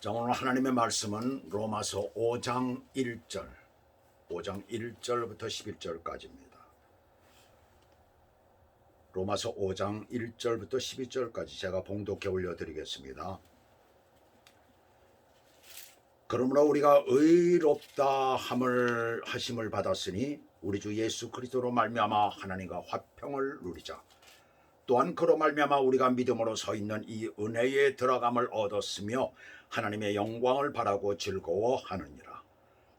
자, 오늘 하나님의 말씀은 로마서 5장 1절, 5장 1절부터 11절까지입니다. 로마서 5장 1절부터 12절까지 제가 봉독해 올려드리겠습니다. 그러므로 우리가 의롭다 함을 하심을 받았으니 우리 주 예수 그리스도로 말미암아 하나님과 화평을 누리자. 또한 그로 말미암아 우리가 믿음으로 서 있는 이 은혜에 들어감을 얻었으며 하나님의 영광을 바라고 즐거워하느니라.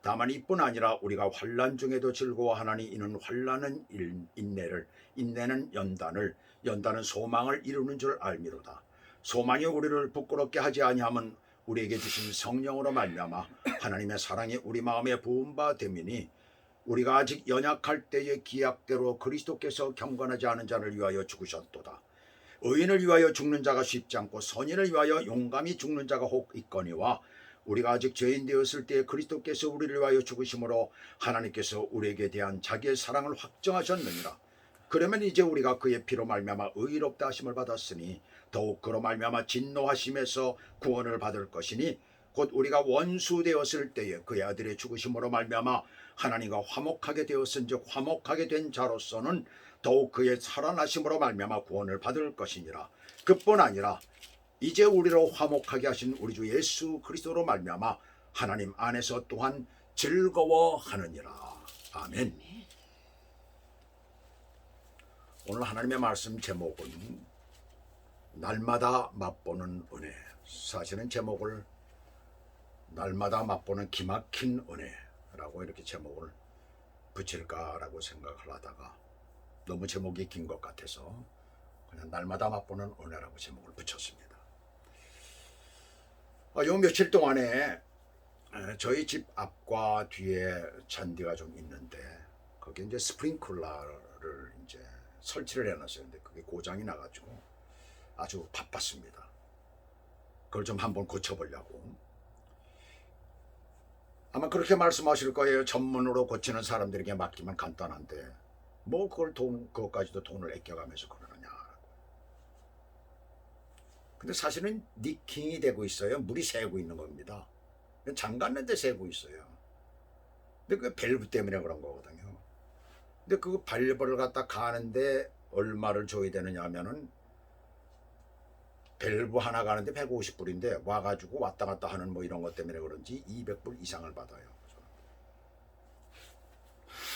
다만 이뿐 아니라 우리가 환난 중에도 즐거워하나니 이는 환난은 일- 인내를 인내는 연단을 연단은 소망을 이루는 줄 알미로다. 소망이 우리를 부끄럽게 하지 아니함은 우리에게 주신 성령으로 말미암아 하나님의 사랑이 우리 마음에 부은 바 됨이니 우리가 아직 연약할 때의 기약대로 그리스도께서 경건하지 않은 자를 위하여 죽으셨도다. 의인을 위하여 죽는 자가 쉽지 않고 선인을 위하여 용감히 죽는 자가 혹 있거니와 우리가 아직 죄인 되었을 때 그리스도께서 우리를 위하여 죽으심으로 하나님께서 우리에게 대한 자기의 사랑을 확정하셨느니라. 그러면 이제 우리가 그의 피로 말미암아 의롭다 하심을 받았으니 더욱 그로 말미암아 진노하심에서 구원을 받을 것이니 곧 우리가 원수 되었을 때에 그의 아들의 죽으심으로 말미암아 하나님과 화목하게 되었은즉 화목하게 된 자로서는 더욱 그의 살아나심으로 말미암아 구원을 받을 것이니라. 그뿐 아니라 이제 우리로 화목하게 하신 우리 주 예수 그리스도로 말미암아 하나님 안에서 또한 즐거워하느니라. 아멘. 오늘 하나님의 말씀 제목은 날마다 맛보는 은혜. 사실은 제목을 날마다 맛보는 기막힌 은혜 라고 이렇게 제목을 붙일까라고 생각을 하다가 너무 제목이 긴 것 같아서 그냥 날마다 맛보는 은혜라고 제목을 붙였습니다. 아, 요 며칠 동안에 에, 저희 집 앞과 뒤에 잔디가 좀 있는데 거기 이제 스프링클러를 이제 설치를 해놨어요. 근데 그게 고장이 나가지고 아주 바빴습니다. 그걸 좀 한번 고쳐보려고. 아마 그렇게 말씀하실 거예요. 전문으로 고치는 사람들에게 맡기면 간단한데 뭐 그걸 돈 그것까지도 돈을 아껴가면서 그러느냐라고. 근데 사실은 니킹이 되고 있어요. 물이 새고 있는 겁니다. 잠갔는데 새고 있어요. 근데 그 밸브 때문에 그런 거거든요. 근데 그 밸브를 갖다 가는데 얼마를 줘야 되느냐 하면은 밸브 하나 가는데 150불인데 와가지고 왔다 갔다 하는 뭐 이런 것 때문에 그런지 200불 이상을 받아요.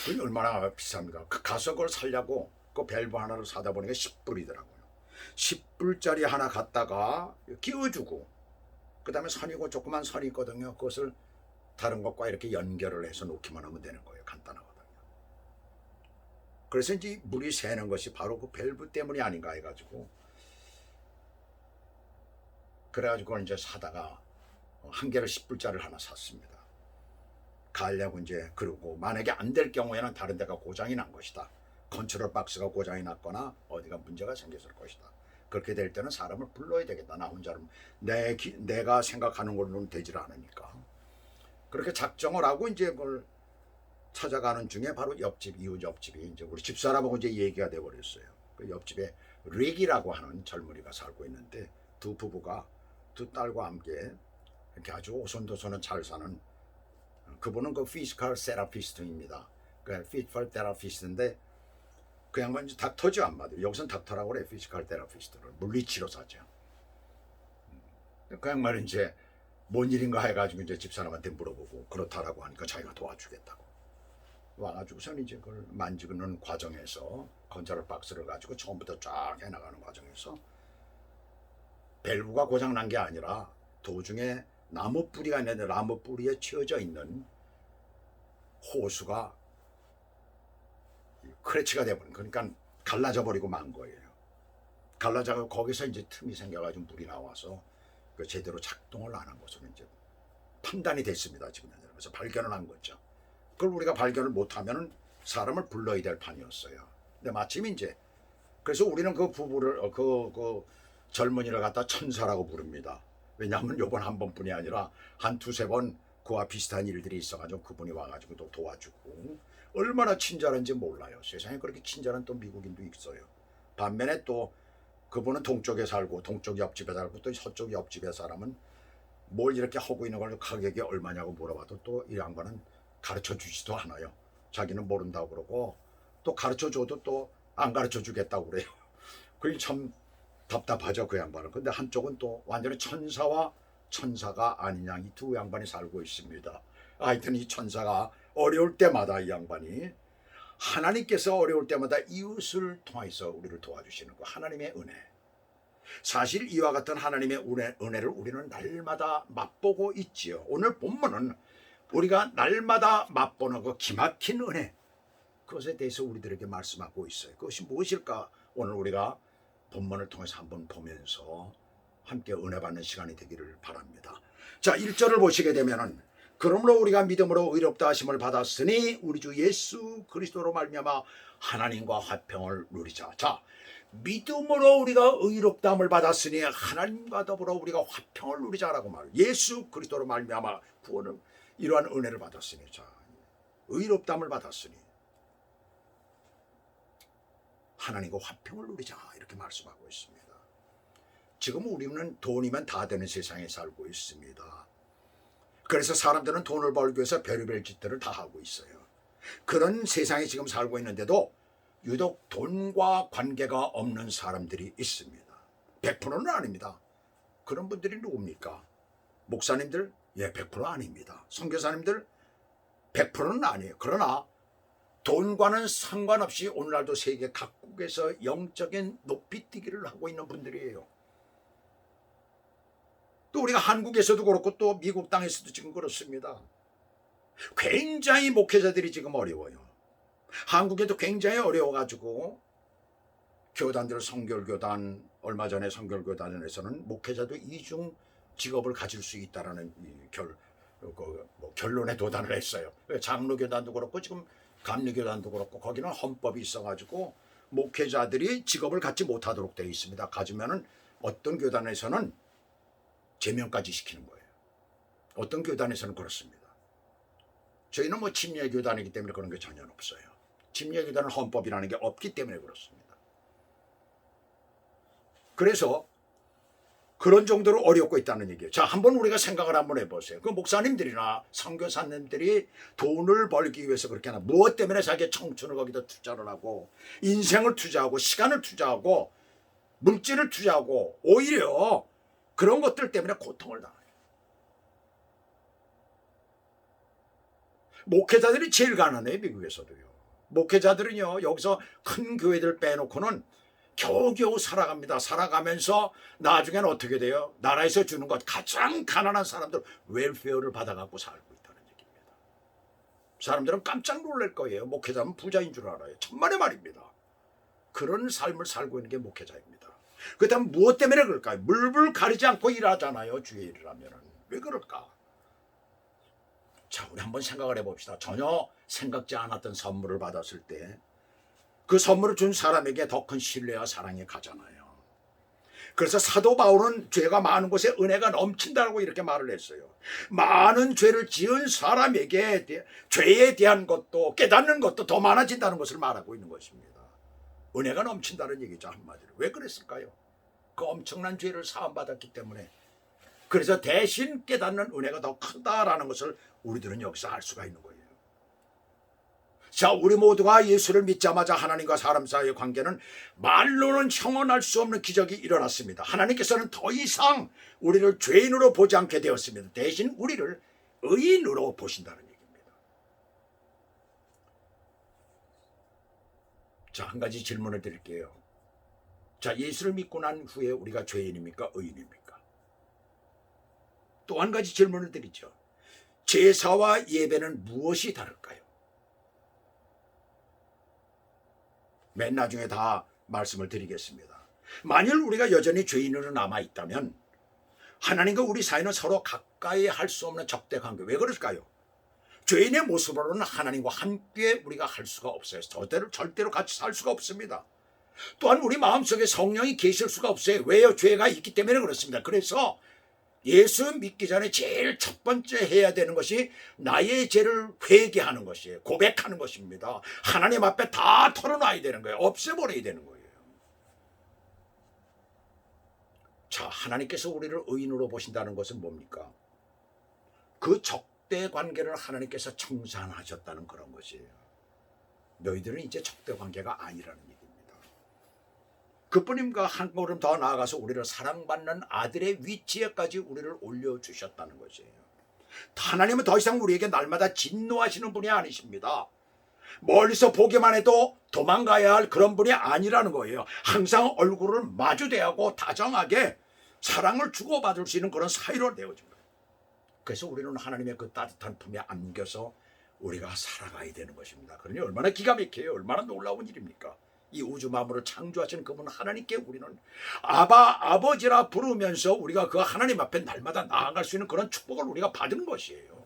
그게 얼마나 비쌉니까? 그 가서 그걸 살려고 그 밸브 하나를 사다 보니까 10불이더라고요. 10불짜리 하나 갖다가 끼워주고 그 다음에 선이고 조그만 선이 있거든요. 그것을 다른 것과 이렇게 연결을 해서 놓기만 하면 되는 거예요. 간단하거든요. 그래서 이제 물이 새는 것이 바로 그 밸브 때문이 아닌가 해가지고 그래가지고 이제 사다가 한 개를 10불짜리를 하나 샀습니다. 가려고 이제 그러고 만약에 안 될 경우에는 다른 데가 고장이 난 것이다. 컨트롤 박스가 고장이 났거나 어디가 문제가 생겼을 것이다. 그렇게 될 때는 사람을 불러야 되겠다. 나 혼자는 내 기- 내가 생각하는 걸로는 되질 않으니까. 그렇게 작정을 하고 이제 그걸 찾아가는 중에 바로 옆집 이웃 옆집이 이제 우리 집사람하고 이제 얘기가 돼 버렸어요. 그 옆집에 릭이라고 하는 젊은이가 살고 있는데 두 부부가 두 딸과 함께 이렇게 아주 오손도손은 잘 사는 그분은 그 피지컬 세라피스트입니다. 그 피지컬 테라피스트인데 그 양반 이제 닥터죠 한마디로 여기선 닥터라고 그래 피지컬 테라피스트를 물리치료사죠. 음. 그 양반은 이제 뭔 일인가 해가지고 이제 집사람한테 물어보고 그렇다라고 하니까 자기가 도와주겠다고 와가지고선 이제 그걸 만지는 과정에서 건설 박스를 가지고 처음부터 쫙 해나가는 과정에서 밸브가 고장 난 게 아니라 도중에 나무 뿌리가 있는데 나무 뿌리에 치어져 있는 호수가 크래치가 돼버린 그러니까 갈라져 버리고 만 거예요. 갈라져서 거기서 이제 틈이 생겨가지고 물이 나와서 그 제대로 작동을 안 한 것으로 이제 판단이 됐습니다. 지금 그래서 발견을 한 거죠. 그걸 우리가 발견을 못하면은 사람을 불러야 될 판이었어요. 근데 마침 이제 그래서 우리는 그 부부를 어, 그, 그 젊은이를 갖다 천사라고 부릅니다. 왜냐하면 요번 한 번뿐이 아니라 한 두세 번 그와 비슷한 일들이 있어가지고 그분이 와가지고 또 도와주고 얼마나 친절한지 몰라요. 세상에 그렇게 친절한 또 미국인도 있어요. 반면에 또 그분은 동쪽에 살고 동쪽 옆집에 살고 또 서쪽 옆집에 사람은 뭘 이렇게 하고 있는 걸 가격이 얼마냐고 물어봐도 또 이 양반은 가르쳐 주지도 않아요. 자기는 모른다고 그러고 또 가르쳐 줘도 또 안 가르쳐 주겠다고 그래요. 그게 참 답답하죠 그 양반은. 근데 한쪽은 또 완전히 천사와 천사가 아닌 양이 두 양반이 살고 있습니다. 하여튼 이 천사가 어려울 때마다 이 양반이 하나님께서 어려울 때마다 이웃을 통해서 우리를 도와주시는 거 하나님의 은혜. 사실 이와 같은 하나님의 은혜, 은혜를 우리는 날마다 맛보고 있지요. 오늘 본문은 우리가 날마다 맛보는 그 기막힌 은혜 그것에 대해서 우리들에게 말씀하고 있어요. 그것이 무엇일까? 오늘 우리가 본문을 통해서 한번 보면서 함께 은혜 받는 시간이 되기를 바랍니다. 자, 1절을 보시게 되면은 그러므로 우리가 믿음으로 의롭다 하심을 받았으니 우리 주 예수 그리스도로 말미암아 하나님과 화평을 누리자. 자, 믿음으로 우리가 의롭다함을 받았으니 하나님과 더불어 우리가 화평을 누리자라고 말. 예수 그리스도로 말미암아 구원을 이러한 은혜를 받았으니 자, 의롭다함을 받았으니 하나님과 화평을 누리자 이렇게 말씀하고 있습니다. 지금 우리는 돈이면 다 되는 세상에 살고 있습니다. 그래서 사람들은 돈을 벌기 위해서 별의별 짓들을 다 하고 있어요. 그런 세상에 지금 살고 있는데도 유독 돈과 관계가 없는 사람들이 있습니다. 100%는 아닙니다. 그런 분들이 누굽니까? 목사님들? 예, 100% 아닙니다. 선교사님들? 100%는 아니에요. 그러나 돈과는 상관없이 오늘날도 세계 각국에서 영적인 높이뛰기를 하고 있는 분들이에요. 또 우리가 한국에서도 그렇고 또 미국 땅에서도 지금 그렇습니다. 굉장히 목회자들이 지금 어려워요. 한국에도 굉장히 어려워가지고 교단들 성결교단 얼마 전에 성결교단에서는 목회자도 이중 직업을 가질 수 있다라는 이 결, 그, 뭐 결론에 도달을 했어요. 장로교단도 그렇고 지금 감리교단도 그렇고 거기는 헌법이 있어가지고 목회자들이 직업을 갖지 못하도록 되어 있습니다. 가지면은 어떤 교단에서는 제명까지 시키는 거예요. 어떤 교단에서는 그렇습니다. 저희는 뭐 침례 교단이기 때문에 그런 게 전혀 없어요. 침례 교단은 헌법이라는 게 없기 때문에 그렇습니다. 그래서 그런 정도로 어렵고 있다는 얘기예요. 자, 한번 우리가 생각을 한번 해보세요. 그 목사님들이나 선교사님들이 돈을 벌기 위해서 그렇게 하나 무엇 때문에 자기 청춘을 거기다 투자를 하고 인생을 투자하고 시간을 투자하고 물질을 투자하고 오히려 그런 것들 때문에 고통을 당해요. 목회자들이 제일 가난해요, 미국에서도요. 목회자들은요, 여기서 큰 교회들 빼놓고는 겨우겨우 살아갑니다. 살아가면서 나중에는 어떻게 돼요? 나라에서 주는 것 가장 가난한 사람들 웰페어를 받아갖고 살고 있다는 얘기입니다. 사람들은 깜짝 놀랄 거예요. 목회자면 부자인 줄 알아요. 천만의 말입니다. 그런 삶을 살고 있는 게 목회자입니다. 그렇다면 무엇 때문에 그럴까요? 물불 가리지 않고 일하잖아요. 주의 일을 하면은. 왜 그럴까? 자, 우리 한번 생각을 해봅시다. 전혀 생각지 않았던 선물을 받았을 때 그 선물을 준 사람에게 더 큰 신뢰와 사랑이 가잖아요. 그래서 사도 바울은 죄가 많은 곳에 은혜가 넘친다고 이렇게 말을 했어요. 많은 죄를 지은 사람에게 대- 죄에 대한 것도 깨닫는 것도 더 많아진다는 것을 말하고 있는 것입니다. 은혜가 넘친다는 얘기죠 한마디로. 왜 그랬을까요? 그 엄청난 죄를 사함받았기 때문에 그래서 대신 깨닫는 은혜가 더 크다라는 것을 우리들은 여기서 알 수가 있는 거예요. 자, 우리 모두가 예수를 믿자마자 하나님과 사람 사이의 관계는 말로는 형언할 수 없는 기적이 일어났습니다. 하나님께서는 더 이상 우리를 죄인으로 보지 않게 되었습니다. 대신 우리를 의인으로 보신다는 얘기입니다. 자, 한 가지 질문을 드릴게요. 자, 예수를 믿고 난 후에 우리가 죄인입니까? 의인입니까? 또 한 가지 질문을 드리죠. 제사와 예배는 무엇이 다를까요? 맨 나중에 다 말씀을 드리겠습니다. 만일 우리가 여전히 죄인으로 남아 있다면 하나님과 우리 사이는 서로 가까이 할 수 없는 적대 관계. 왜 그럴까요? 죄인의 모습으로는 하나님과 함께 우리가 할 수가 없어요. 절대로 절대로 같이 살 수가 없습니다. 또한 우리 마음속에 성령이 계실 수가 없어요. 왜요? 죄가 있기 때문에 그렇습니다. 그래서 예수 믿기 전에 제일 첫 번째 해야 되는 것이 나의 죄를 회개하는 것이에요. 고백하는 것입니다. 하나님 앞에 다 털어놔야 되는 거예요. 없애버려야 되는 거예요. 자, 하나님께서 우리를 의인으로 보신다는 것은 뭡니까? 그 적대 관계를 하나님께서 청산하셨다는 그런 것이에요. 너희들은 이제 적대 관계가 아니라는 얘기입니다. 그뿐임과 한 걸음 더 나아가서 우리를 사랑받는 아들의 위치에까지 우리를 올려주셨다는 것이에요. 하나님은 더 이상 우리에게 날마다 진노하시는 분이 아니십니다. 멀리서 보기만 해도 도망가야 할 그런 분이 아니라는 거예요. 항상 얼굴을 마주대하고 다정하게 사랑을 주고받을 수 있는 그런 사이로 되어진 거예요. 그래서 우리는 하나님의 그 따뜻한 품에 안겨서 우리가 살아가야 되는 것입니다. 그러니 얼마나 기가 막혀요. 얼마나 놀라운 일입니까? 이 우주 만물을 창조하신 그분 하나님께 우리는 아바 아버지라 부르면서 우리가 그 하나님 앞에 날마다 나아갈 수 있는 그런 축복을 우리가 받은 것이에요.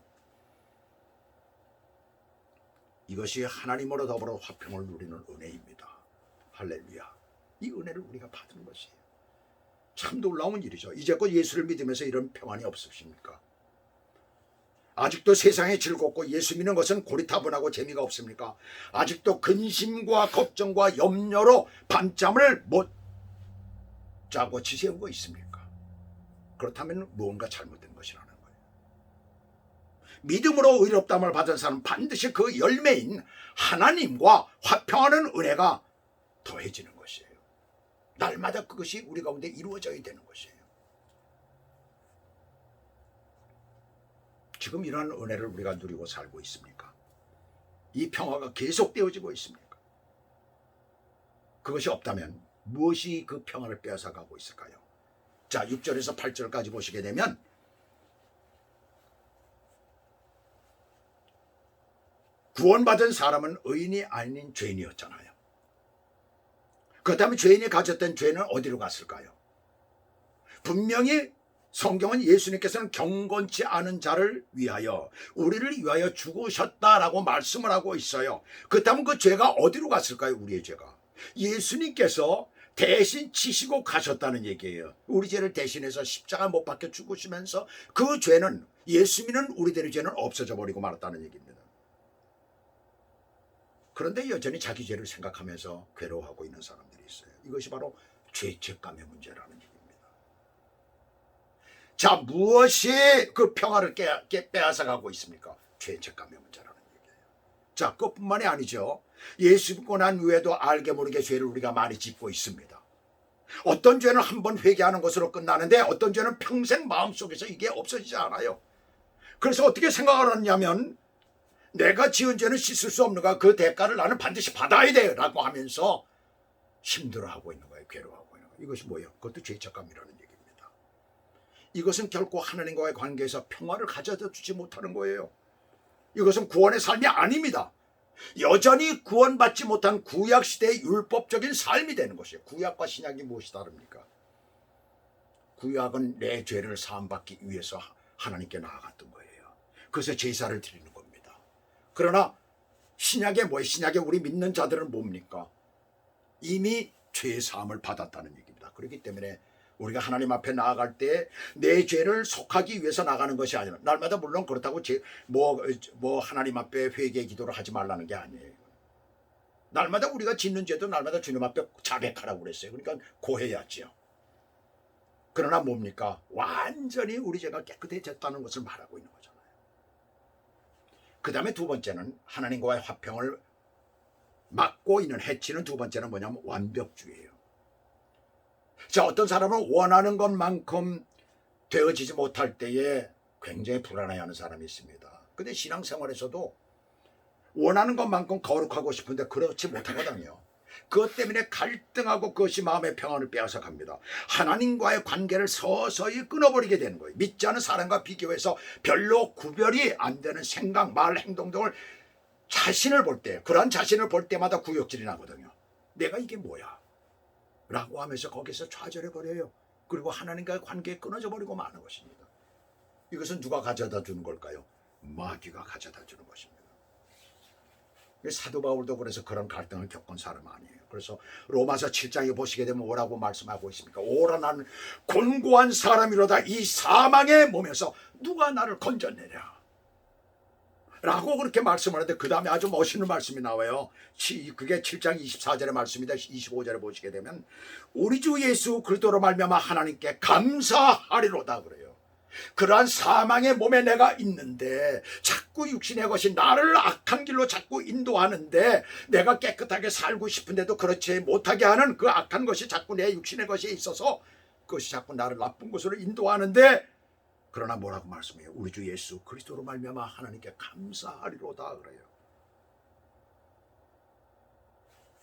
이것이 하나님으로 더불어 화평을 누리는 은혜입니다. 할렐루야. 이 은혜를 우리가 받은 것이에요. 참 놀라운 일이죠. 이제껏 예수를 믿으면서 이런 평안이 없으십니까? 아직도 세상에 즐겁고 예수 믿는 것은 고리타분하고 재미가 없습니까? 아직도 근심과 걱정과 염려로 밤잠을 못 자고 지새우고 있습니까? 그렇다면 무언가 잘못된 것이라는 거예요. 믿음으로 의롭담을 받은 사람은 반드시 그 열매인 하나님과 화평하는 은혜가 더해지는 것이에요. 날마다 그것이 우리 가운데 이루어져야 되는 것이에요. 지금 이러한 은혜를 우리가 누리고 살고 있습니까? 이 평화가 계속되어지고 있습니까? 그것이 없다면 무엇이 그 평화를 빼앗아가고 있을까요? 자, 6절에서 8절까지 보시게 되면 구원받은 사람은 의인이 아닌 죄인이었잖아요. 그렇다면 죄인이 가졌던 죄는 어디로 갔을까요? 분명히 성경은 예수님께서는 경건치 않은 자를 위하여 우리를 위하여 죽으셨다라고 말씀을 하고 있어요. 그렇다면 그 죄가 어디로 갔을까요? 우리의 죄가. 예수님께서 대신 치시고 가셨다는 얘기예요. 우리 죄를 대신해서 십자가 못 박혀 죽으시면서 그 죄는 예수 믿는 우리들의 죄는 없어져 버리고 말았다는 얘기입니다. 그런데 여전히 자기 죄를 생각하면서 괴로워하고 있는 사람들이 있어요. 이것이 바로 죄책감의 문제라는 얘기입니다. 자, 무엇이 그 평화를 깨, 깨, 빼앗아가고 있습니까? 죄책감의 문제라는 얘기예요. 자, 그것뿐만이 아니죠. 예수 믿고 난 후에도 알게 모르게 죄를 우리가 많이 짓고 있습니다. 어떤 죄는 한 번 회개하는 것으로 끝나는데 어떤 죄는 평생 마음속에서 이게 없어지지 않아요. 그래서 어떻게 생각을 하냐면 내가 지은 죄는 씻을 수 없는가 그 대가를 나는 반드시 받아야 돼 라고 하면서 힘들어하고 있는 거예요. 괴로워하고 있는 거예요. 이것이 뭐예요? 그것도 죄책감이라는. 이것은 결코 하나님과의 관계에서 평화를 가져다 주지 못하는 거예요. 이것은 구원의 삶이 아닙니다. 여전히 구원받지 못한 구약 시대의 율법적인 삶이 되는 것이에요. 구약과 신약이 무엇이 다릅니까? 구약은 내 죄를 사함받기 위해서 하나님께 나아갔던 거예요. 그래서 제사를 드리는 겁니다. 그러나 신약에 뭐예요? 신약에 우리 믿는 자들은 뭡니까? 이미 죄 사함을 받았다는 얘기입니다. 그렇기 때문에 우리가 하나님 앞에 나아갈 때 내 죄를 속하기 위해서 나가는 것이 아니라 날마다 물론 그렇다고 뭐뭐 뭐 하나님 앞에 회개 기도를 하지 말라는 게 아니에요. 날마다 우리가 짓는 죄도 날마다 주님 앞에 자백하라고 그랬어요. 그러니까 고해야지요. 그러나 뭡니까? 완전히 우리 죄가 깨끗해졌다는 것을 말하고 있는 거잖아요. 그 다음에 두 번째는 하나님과의 화평을 막고 있는 해치는 두 번째는 뭐냐면 완벽주의예요. 자, 어떤 사람은 원하는 것만큼 되어지지 못할 때에 굉장히 불안해하는 사람이 있습니다. 근데 신앙생활에서도 원하는 것만큼 거룩하고 싶은데 그렇지 못하거든요. 그것 때문에 갈등하고 그것이 마음의 평안을 빼앗아 갑니다. 하나님과의 관계를 서서히 끊어버리게 되는 거예요. 믿지 않은 사람과 비교해서 별로 구별이 안 되는 생각, 말, 행동 등을 자신을 볼 때, 그러한 자신을 볼 때마다 구역질이 나거든요. 내가 이게 뭐야? 라고 하면서 거기서 좌절해 버려요. 그리고 하나님과의 관계에 끊어져 버리고 마는 것입니다. 이것은 누가 가져다 주는 걸까요? 마귀가 가져다 주는 것입니다. 사도 바울도 그래서 그런 갈등을 겪은 사람 아니에요. 그래서 로마서 7장에 보시게 되면 뭐라고 말씀하고 있습니까? 오라 나는 곤고한 사람이로다 이 사망의 몸에서 누가 나를 건져내랴. 라고 그렇게 말씀하는데 그 다음에 아주 멋있는 말씀이 나와요. 치- 그게 7장 24절의 말씀이다. 25절에 보시게 되면 우리 주 예수 그리스도로 말미암아 하나님께 감사하리로다 그래요. 그러한 사망의 몸에 내가 있는데 자꾸 육신의 것이 나를 악한 길로 자꾸 인도하는데 내가 깨끗하게 살고 싶은데도 그렇지 못하게 하는 그 악한 것이 자꾸 내 육신의 것에 있어서 그것이 자꾸 나를 나쁜 곳으로 인도하는데 그러나 뭐라고 말씀해요? 우리 주 예수 그리스도로 말미암아 하나님께 감사하리로다 그래요.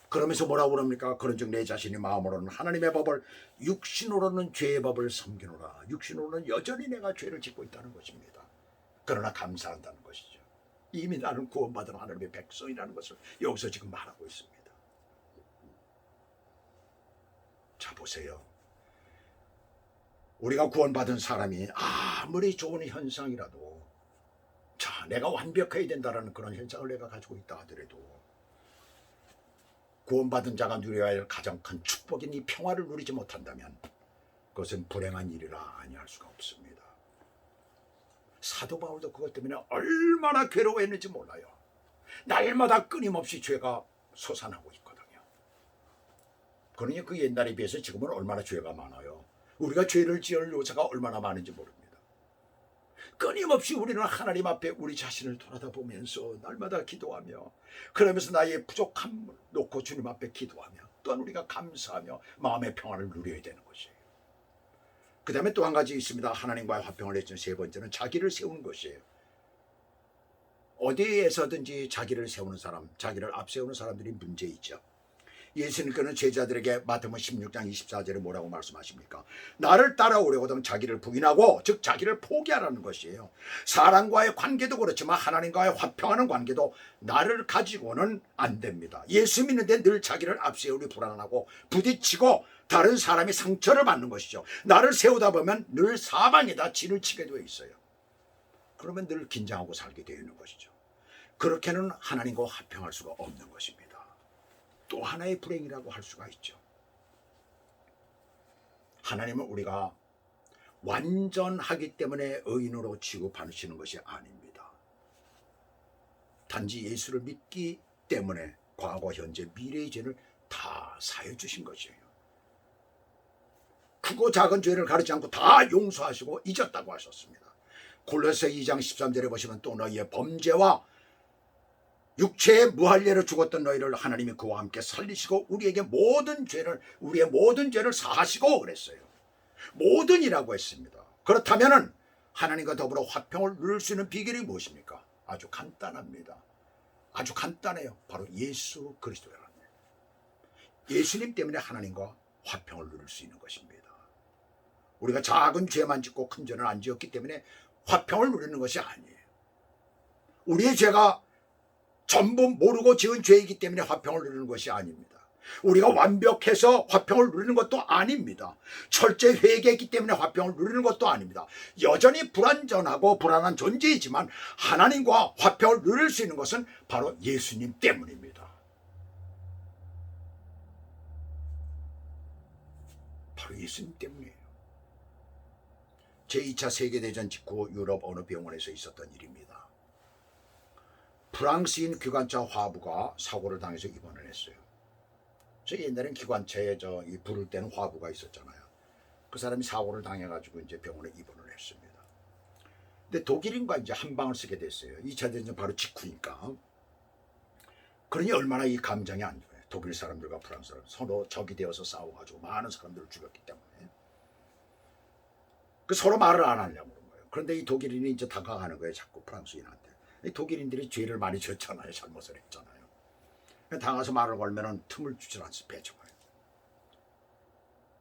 그러면서 뭐라고 그럽니까? 그런즉 내 자신이 마음으로는 하나님의 법을 육신으로는 죄의 법을 섬기노라. 육신으로는 여전히 내가 죄를 짓고 있다는 것입니다. 그러나 감사한다는 것이죠. 이미 나는 구원받은 하나님의 백성이라는 것을 여기서 지금 말하고 있습니다. 자 보세요. 우리가 구원받은 사람이 아무리 좋은 현상이라도 자 내가 완벽해야 된다라는 그런 현상을 내가 가지고 있다 하더라도 구원받은 자가 누려야 할 가장 큰 축복인 이 평화를 누리지 못한다면 그것은 불행한 일이라 아니할 수가 없습니다. 사도 바울도 그것 때문에 얼마나 괴로워했는지 몰라요. 날마다 끊임없이 죄가 솟아나고 있거든요. 그러니 그 옛날에 비해서 지금은 얼마나 죄가 많아요. 우리가 죄를 지을 요소가 얼마나 많은지 모릅니다. 끊임없이 우리는 하나님 앞에 우리 자신을 돌아다 보면서 날마다 기도하며 그러면서 나의 부족함을 놓고 주님 앞에 기도하며 또한 우리가 감사하며 마음의 평안을 누려야 되는 것이에요. 그 다음에 또 한 가지 있습니다. 하나님과의 화평을 맺은 세 번째는 자기를 세우는 것이에요. 어디에서든지 자기를 세우는 사람, 자기를 앞세우는 사람들이 문제 있죠. 예수님께는 제자들에게 마태복음 16장 24절에 뭐라고 말씀하십니까? 나를 따라오려거든 자기를 부인하고 즉 자기를 포기하라는 것이에요. 사람과의 관계도 그렇지만 하나님과의 화평하는 관계도 나를 가지고는 안 됩니다. 예수 믿는데 늘 자기를 앞세우니 불안하고 부딪히고 다른 사람이 상처를 받는 것이죠. 나를 세우다 보면 늘 사방에다 진을 치게 되어 있어요. 그러면 늘 긴장하고 살게 되어 있는 것이죠. 그렇게는 하나님과 화평할 수가 없는 것입니다. 또 하나의 불행이라고 할 수가 있죠. 하나님은 우리가 완전하기 때문에 의인으로 취급하시는 것이 아닙니다. 단지 예수를 믿기 때문에 과거, 현재, 미래의 죄를 다 사해 주신 것이에요. 크고 작은 죄를 가리지 않고 다 용서하시고 잊었다고 하셨습니다. 골로새 2장 13절에 보시면 또 너희의 범죄와 육체의 무할례로 죽었던 너희를 하나님이 그와 함께 살리시고 우리에게 모든 죄를 우리의 모든 죄를 사하시고 그랬어요. 모든이라고 했습니다. 그렇다면은 하나님과 더불어 화평을 누릴 수 있는 비결이 무엇입니까? 아주 간단합니다. 아주 간단해요. 바로 예수 그리스도라는. 예수님 때문에 하나님과 화평을 누릴 수 있는 것입니다. 우리가 작은 죄만 짓고 큰 죄는 안 지었기 때문에 화평을 누리는 것이 아니에요. 우리의 죄가 전부 모르고 지은 죄이기 때문에 화평을 누리는 것이 아닙니다. 우리가 완벽해서 화평을 누리는 것도 아닙니다. 철저히 회개했기 때문에 화평을 누리는 것도 아닙니다. 여전히 불완전하고 불안한 존재이지만 하나님과 화평을 누릴 수 있는 것은 바로 예수님 때문입니다. 바로 예수님 때문이에요. 제2차 세계대전 직후 유럽 어느 병원에서 있었던 일입니다. 프랑스인 기관차 화부가 사고를 당해서 입원을 했어요. 저 옛날엔 기관차에 저이 불을 때는 화부가 있었잖아요. 그 사람이 사고를 당해가지고 이제 병원에 입원을 했습니다. 근데 독일인과 이제 한 방을 쓰게 됐어요. 2차 대전 바로 직후니까. 그러니 얼마나 이 감정이 안 좋아요. 독일 사람들과 프랑스 사람 서로 적이 되어서 싸워가지고 많은 사람들을 죽였기 때문에. 그 서로 말을 안 하려고 그런 거예요. 그런데 이 독일인이 이제 다가가는 거예요. 자꾸 프랑스인한테. 이 독일인들이 죄를 많이 졌잖아요. 잘못을 했잖아요. 당해서 말을 걸면은 틈을 주질 않습니다. 배정을.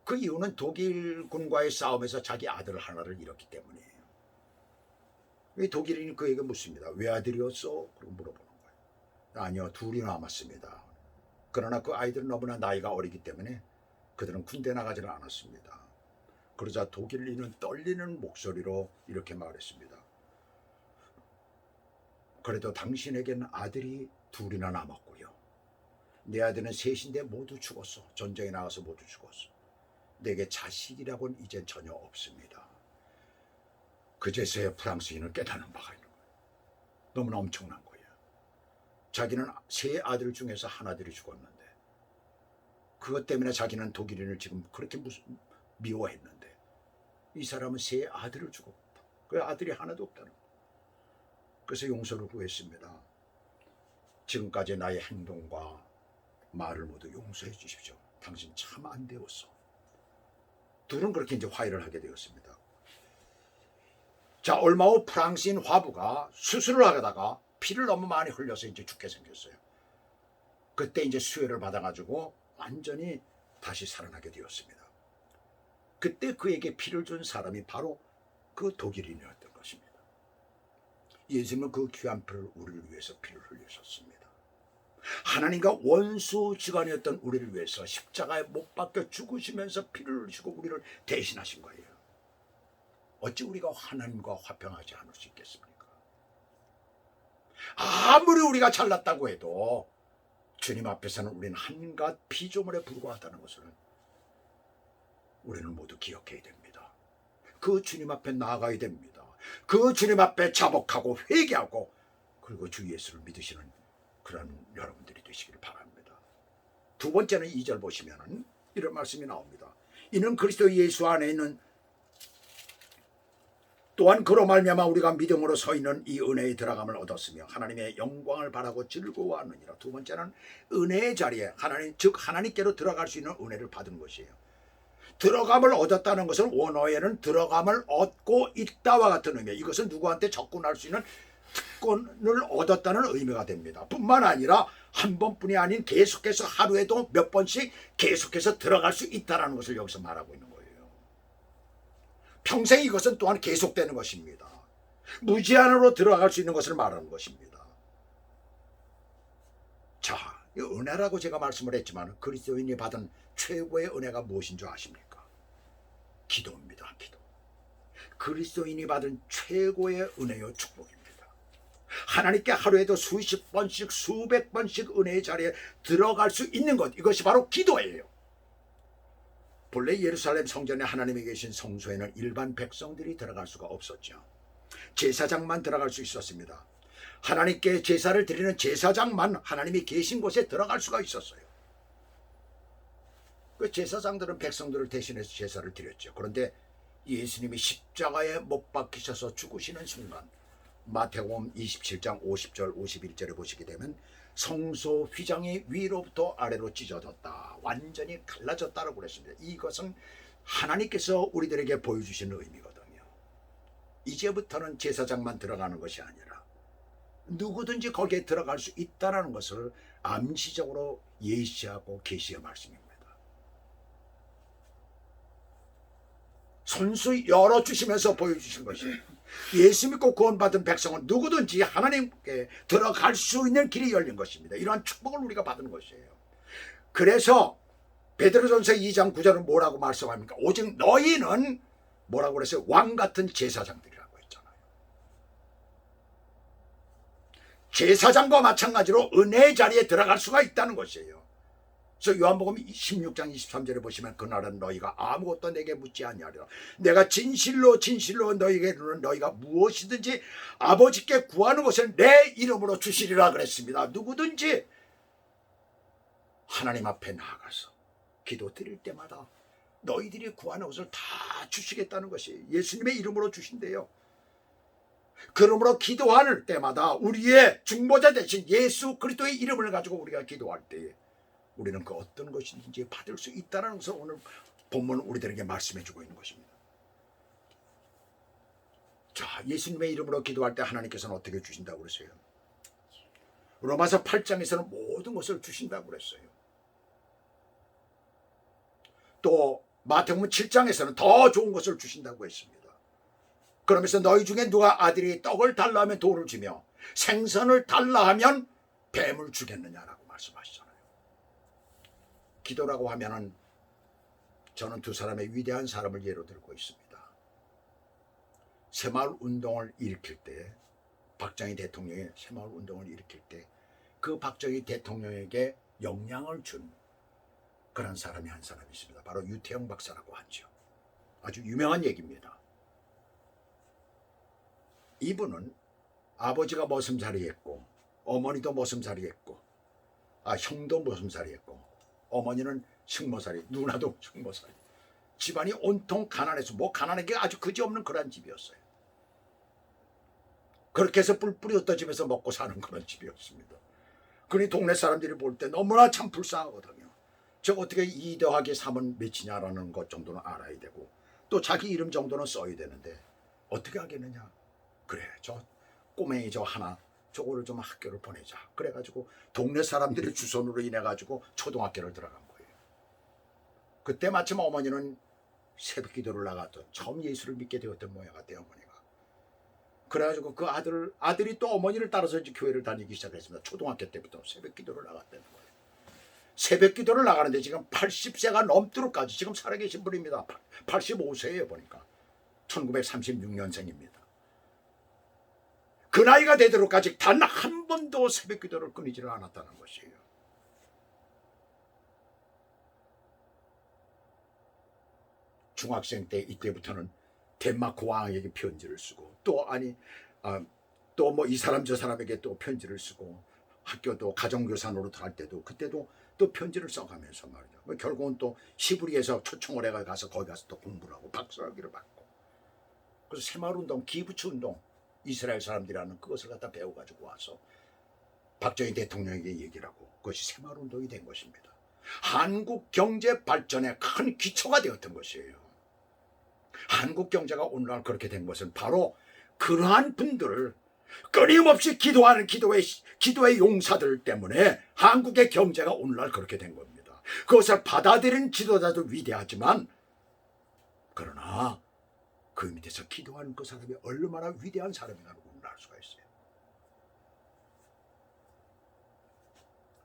그 이유는 독일군과의 싸움에서 자기 아들 하나를 잃었기 때문이에요. 이 독일인이 그에게 묻습니다. 왜 아들이었어? 그러고 물어보는 거예요. 아니요, 둘이 남았습니다. 그러나 그 아이들은 너무나 나이가 어리기 때문에 그들은 군대 나가지를 않았습니다. 그러자 독일인은 떨리는 목소리로 이렇게 말했습니다. 그래도 당신에겐 아들이 둘이나 남았고요. 내 아들은 셋인데 모두 죽었어. 전쟁에 나가서 모두 죽었어. 내게 자식이라고는 이젠 전혀 없습니다. 그제서야 프랑스인을 깨닫는 바가 있는 거예요. 너무나 엄청난 거예요. 자기는 세 아들 중에서 하나들이 죽었는데 그것 때문에 자기는 독일인을 지금 그렇게 무슨 미워했는데 이 사람은 세 아들을 죽었다. 그 아들이 하나도 없다는 거. 그래서 용서를 구했습니다. 지금까지 나의 행동과 말을 모두 용서해 주십시오. 당신 참 안 되었어. 둘은 그렇게 이제 화해를 하게 되었습니다. 자, 얼마 후 프랑스인 화부가 수술을 하다가 피를 너무 많이 흘려서 이제 죽게 생겼어요. 그때 이제 수혈을 받아가지고 완전히 다시 살아나게 되었습니다. 그때 그에게 피를 준 사람이 바로 그 독일인이었던 것입니다. 예수님은 그 귀한 피를 우리를 위해서 피를 흘리셨습니다. 하나님과 원수 지간이었던 우리를 위해서 십자가에 못 박혀 죽으시면서 피를 흘리시고 우리를 대신하신 거예요. 어찌 우리가 하나님과 화평하지 않을 수 있겠습니까? 아무리 우리가 잘났다고 해도 주님 앞에서는 우리는 한갓 피조물에 불과하다는 것을 우리는 모두 기억해야 됩니다. 그 주님 앞에 나아가야 됩니다. 그 주님 앞에 자복하고 회개하고 그리고 주 예수를 믿으시는 그런 여러분들이 되시기를 바랍니다. 두 번째는 2절 보시면은 이런 말씀이 나옵니다. 이는 그리스도 예수 안에 있는 또한 그로 말미암아 우리가 믿음으로 서 있는 이 은혜에 들어감을 얻었으며 하나님의 영광을 바라고 즐거워하느니라. 두 번째는 은혜의 자리에 하나님 즉 하나님께로 들어갈 수 있는 은혜를 받은 것이에요. 들어감을 얻었다는 것은 원어에는 들어감을 얻고 있다와 같은 의미. 이것은 누구한테 접근할 수 있는 특권을 얻었다는 의미가 됩니다. 뿐만 아니라 한 번뿐이 아닌 계속해서 하루에도 몇 번씩 계속해서 들어갈 수 있다는 것을 여기서 말하고 있는 거예요. 평생 이것은 또한 계속되는 것입니다. 무제한으로 들어갈 수 있는 것을 말하는 것입니다. 자, 이 은혜라고 제가 말씀을 했지만 그리스도인이 받은 최고의 은혜가 무엇인 줄 아십니까? 기도입니다. 기도. 그리스도인이 받은 최고의 은혜요 축복입니다. 하나님께 하루에도 수십 번씩 수백 번씩 은혜의 자리에 들어갈 수 있는 것 이것이 바로 기도예요. 본래 예루살렘 성전에 하나님이 계신 성소에는 일반 백성들이 들어갈 수가 없었죠. 제사장만 들어갈 수 있었습니다. 하나님께 제사를 드리는 제사장만 하나님이 계신 곳에 들어갈 수가 있었어요. 그 제사장들은 백성들을 대신해서 제사를 드렸죠. 그런데 예수님이 십자가에 못 박히셔서 죽으시는 순간 마태복음 27장 50절 51절에 보시게 되면 성소 휘장이 위로부터 아래로 찢어졌다. 완전히 갈라졌다라고 그랬습니다. 이것은 하나님께서 우리들에게 보여주시는 의미거든요. 이제부터는 제사장만 들어가는 것이 아니라 누구든지 거기에 들어갈 수 있다는 것을 암시적으로 예시하고 계시의 말씀입니다. 손수 열어 주시면서 보여주신 것이에요. 예수 믿고 구원받은 백성은 누구든지 하나님께 들어갈 수 있는 길이 열린 것입니다. 이러한 축복을 우리가 받은 것이에요. 그래서 베드로전서 2장 9절은 뭐라고 말씀합니까? 오직 너희는 뭐라고 그랬어요? 왕 같은 제사장들이라고 했잖아요. 제사장과 마찬가지로 은혜의 자리에 들어갈 수가 있다는 것이에요. 그래서 요한복음 16장 23절에 보시면 그날은 너희가 아무것도 내게 묻지 아니하리라. 내가 진실로 진실로 너희에게 이르는 너희가 무엇이든지 아버지께 구하는 것을 내 이름으로 주시리라 그랬습니다. 누구든지 하나님 앞에 나아가서 기도 드릴 때마다 너희들이 구하는 것을 다 주시겠다는 것이 예수님의 이름으로 주신대요. 그러므로 기도할 때마다 우리의 중보자 대신 예수 그리스도의 이름을 가지고 우리가 기도할 때에 우리는 그 어떤 것이든지 받을 수 있다는 것을 오늘 본문 우리들에게 말씀해 주고 있는 것입니다. 자, 예수님의 이름으로 기도할 때 하나님께서는 어떻게 주신다고 그랬어요? 로마서 8장에서는 모든 것을 주신다고 그랬어요. 또 마태복음 7장에서는 더 좋은 것을 주신다고 했습니다. 그러면서 너희 중에 누가 아들이 떡을 달라 하면 돌을 주며 생선을 달라 하면 뱀을 주겠느냐라고 말씀하시잖아요. 기도라고 하면은 저는 두 사람의 위대한 사람을 예로 들고 있습니다. 새마을 운동을 일으킬 때 박정희 대통령이 새마을 운동을 일으킬 때 그 박정희 대통령에게 영향을 준 그런 사람이 한 사람이 있습니다. 바로 유태영 박사라고 하죠. 아주 유명한 얘기입니다. 이분은 아버지가 머슴살이 했고 어머니도 머슴살이 했고 아 형도 머슴살이 했고 어머니는 식모살이 누나도 식모살이 집안이 온통 가난해서 뭐 가난한 게 아주 그지없는 그런 집이었어요. 그렇게 해서 뿔뿔이 어떤 집에서 먹고 사는 그런 집이었습니다. 그러니 동네 사람들이 볼 때 너무나 참 불쌍하거든요. 저 어떻게 이 더하기 3은 몇이냐라는 것 정도는 알아야 되고 또 자기 이름 정도는 써야 되는데 어떻게 하겠느냐. 그래 저 꼬맹이 저 하나 저거를 좀 학교를 보내자. 그래가지고 동네 사람들의 주선으로 인해 가지고 초등학교를 들어간 거예요. 그때 마침 어머니는 새벽 기도를 나갔던 처음 예수를 믿게 되었던 모양 같아요 어머니가. 그래가지고 그 아들 아들이 또 어머니를 따라서 이제 교회를 다니기 시작했습니다. 초등학교 때부터 새벽 기도를 나갔다는 거예요. 새벽 기도를 나가는데 지금 80세가 넘도록까지 지금 살아계신 분입니다. 85세예요 보니까 1936년생입니다. 그 나이가 되도록까지 단한 번도 새벽 기도를 끊이지를 않았다는 것이에요. 중학생 때 이때부터는 덴마크 왕에게 편지를 쓰고 또 아니 또뭐 이 사람 저 사람에게 또 편지를 쓰고 학교도 가정교사 노릇 할 때도 그때도 또 편지를 써가면서 말이죠. 뭐 결국은 또 시부리에서 초청을 해가 가서 거기 가서 또 공부를 하고 박사학위를 받고 그래서 새마을운동 기부치 운동 이스라엘 사람들이라는 그것을 갖다 배워가지고 와서 박정희 대통령에게 얘기를 하고 그것이 새마을운동이 된 것입니다. 한국 경제 발전에 큰 기초가 되었던 것이에요. 한국 경제가 오늘날 그렇게 된 것은 바로 그러한 분들을 끊임없이 기도하는 기도의 기도의 용사들 때문에 한국의 경제가 오늘날 그렇게 된 겁니다. 그것을 받아들인 지도자도 위대하지만 그러나 그 밑에서 기도하는 그 사람이 얼마나 위대한 사람인가를 우리는 알 수가 있어요.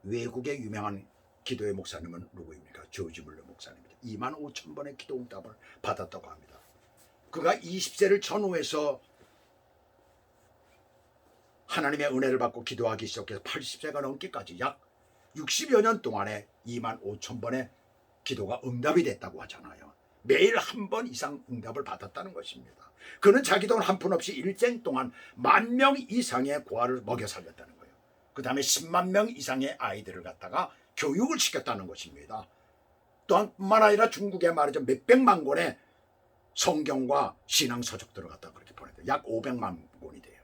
외국의 유명한 기도의 목사님은 누구입니까? 조지 물러 목사님입니다. 2만 5천 번의 기도 응답을 받았다고 합니다. 그가 20세를 전후해서 하나님의 은혜를 받고 기도하기 시작해서 80세가 넘기까지 약 60여 년 동안에 2만 5천 번의 기도가 응답이 됐다고 하잖아요. 매일 한 번 이상 응답을 받았다는 것입니다. 그는 자기 돈 한 푼 없이 일생 동안 만 명 이상의 고아를 먹여 살렸다는 거예요. 그 다음에 10만 명 이상의 아이들을 갖다가 교육을 시켰다는 것입니다. 또한 뿐만 아니라 중국에 말이죠 몇백만 권의 성경과 신앙 서적들을 갖다 그렇게 보내요. 약 500만 권이 돼요.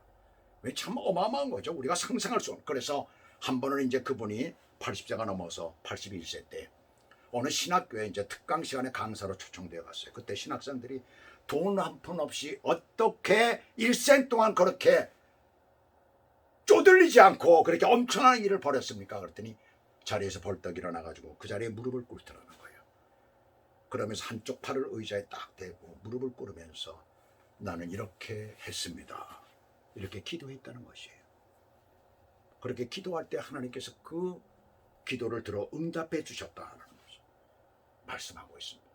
왜 참 어마어마한 거죠. 우리가 상상할 수 없는. 그래서 한 번은 이제 그분이 80세가 넘어서 81세 때 어느 신학교에 이제 특강 시간에 강사로 초청되어 갔어요. 그때 신학생들이 돈 한 푼 없이 어떻게 일생 동안 그렇게 쪼들리지 않고 그렇게 엄청난 일을 벌였습니까? 그랬더니 자리에서 벌떡 일어나가지고 그 자리에 무릎을 꿇더라는 거예요. 그러면서 한쪽 팔을 의자에 딱 대고 무릎을 꿇으면서 나는 이렇게 했습니다. 이렇게 기도했다는 것이에요. 그렇게 기도할 때 하나님께서 그 기도를 들어 응답해 주셨다는 말씀하고 있습니다.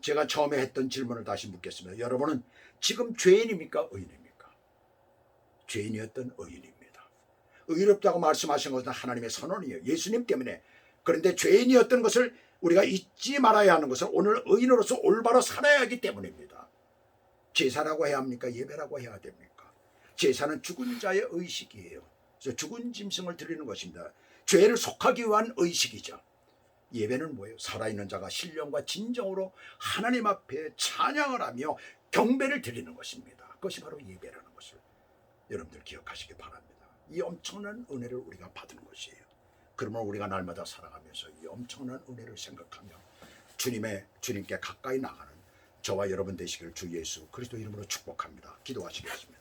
제가 처음에 했던 질문을 다시 묻겠습니다. 여러분은 지금 죄인입니까? 의인입니까? 죄인이었던 의인입니다. 의롭다고 말씀하신 것은 하나님의 선언이에요. 예수님 때문에. 그런데 죄인이었던 것을 우리가 잊지 말아야 하는 것은 오늘 의인으로서 올바로 살아야 하기 때문입니다. 제사라고 해야 합니까? 예배라고 해야 됩니까? 제사는 죽은 자의 의식이에요. 그래서 죽은 짐승을 드리는 것입니다. 죄를 속하기 위한 의식이죠. 예배는 뭐예요? 살아있는 자가 신령과 진정으로 하나님 앞에 찬양을 하며 경배를 드리는 것입니다. 그것이 바로 예배라는 것을 여러분들 기억하시기 바랍니다. 이 엄청난 은혜를 우리가 받은 것이에요. 그러면 우리가 날마다 살아가면서 이 엄청난 은혜를 생각하며 주님의 주님께 가까이 나가는 저와 여러분 되시길 주 예수 그리스도 이름으로 축복합니다. 기도하시겠습니다.